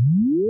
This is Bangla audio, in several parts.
Mm-hmm.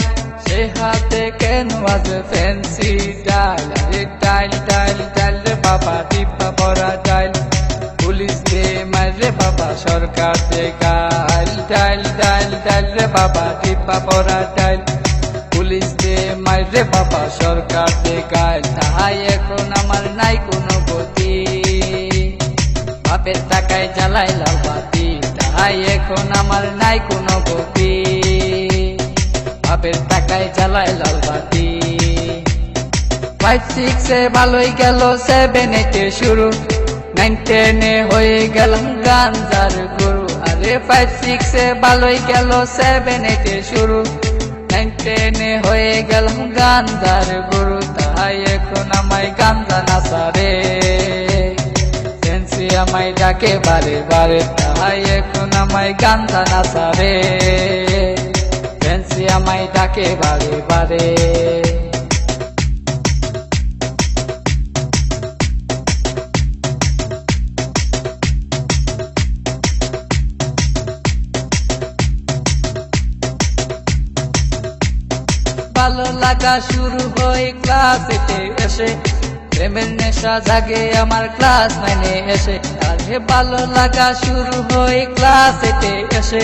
সে হাতে কেন আজ ফ্যান্সি ডাইল আরে ডাইল ডাইল ডাইল রে বাবা টিপা পরা ডাইল পুলিশ দে মারে বাবা, সরকার দে গাইল ডাইল ডাইল ডাইল রে বাবা টিপা পরা ডাইল পুলিশ দে মারে বাবা, সরকার দে গাইল তাহাই এখন আমার নাই কোনো গতি। বাপের টাকায় জ্বালাই লাল বাতি। তাহাই এখন আমার নাই কোনো গতি। বাপের টাকায় জ্বালায় লাল বাতি ফাইভ সিক্সে ভালোই গেল সেভেন এইটে শুরু। নাইন টেনে হয়ে গেলাম গাঞ্জার গুরু। আরে ফাইভ সিক্সে ভালোই গেল সেভেন এইটে শুরু। নাইন টেনে হয়ে গেলাম গাঞ্জার গুরু। তাই এখন আমায় গাঞ্জা নাসারে সেন্সি আমায় ডাকে বারে বারে। তাই এখন আমায় গাঞ্জা নাসারে ডাকে বারে বারে। ভালো লাগা শুরু হয় ক্লাস এসে। প্রেমের নেশা জাগে আমার ক্লাস নাইনে এসে। আরে ভালো লাগা শুরু হয় ক্লাস এসে।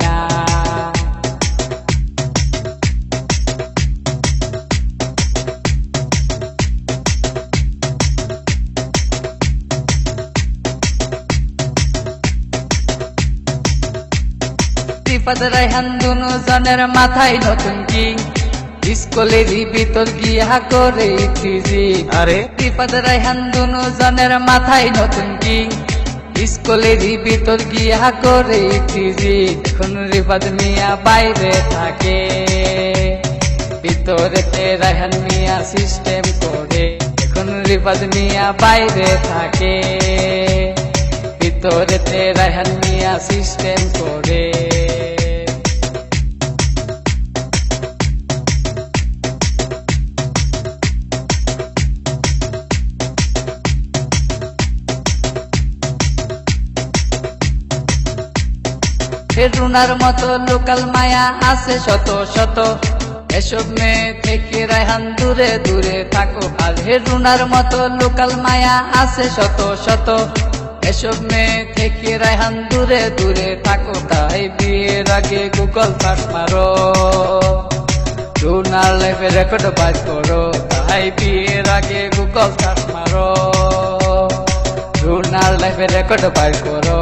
না ত্রিপদ রায়হান দুনু জনের মাথায় নতুন কি স্কুলেরই ভিতর গিয়া করে ইতিজি। আরে? ত্রিপদ রায়হান দুনু জনের মাথায় নতুন কি স্কুলেরই ভিতর গিয়া করে ইতিজি। এখন রিফাদ মিয়া বাইরে থাকে। ভিতরেতে রায়হান মিয়া সিস্টেম করে এখন রিফাদ মিয়া বাইরে থাকে। ভিতরেতে রায়হান মিয়া সিস্টেম করে রুনার মতো লোকাল মায়া আছে শত শত। এসব মেয়ে থেকে রায়হান দূরে দূরে থাকো আর হে রুনার মতো লোকাল মায়া আছে শত শত। এসব মেয়ে থেকে রায়হান দূরে দূরে থাকো, তাই বিয়ের আগে গুগল সার্চ মারো। রুনার লাইফে রেকর্ড বাজ করো, তাই বিয়ের আগে গুগল সার্চ মারো। রুনার লাইফে রেকর্ড বাজ করো।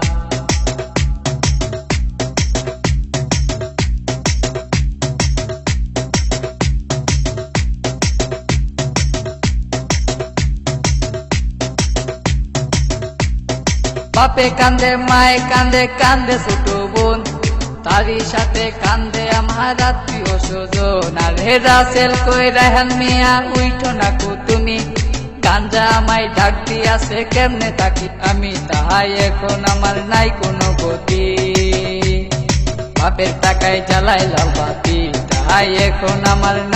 বাপে কান্দে, মায়ে কান্দে কান্দে ছোট বোন। তারই সাথে কান্দে আমার আত্মীয় স্বজন। আর হে রাসেল কই রাহান মিয়া, উইঠো না কো তুমি। গাঞ্জা আমায় ডাক দিয়াছে, কেমনে থাকি আমি? তাহাই এখন আমার নাই কোনো গতি। বাপের টাকায় জ্বালাই লাল বাতি, তাহাই এখন আমার নাই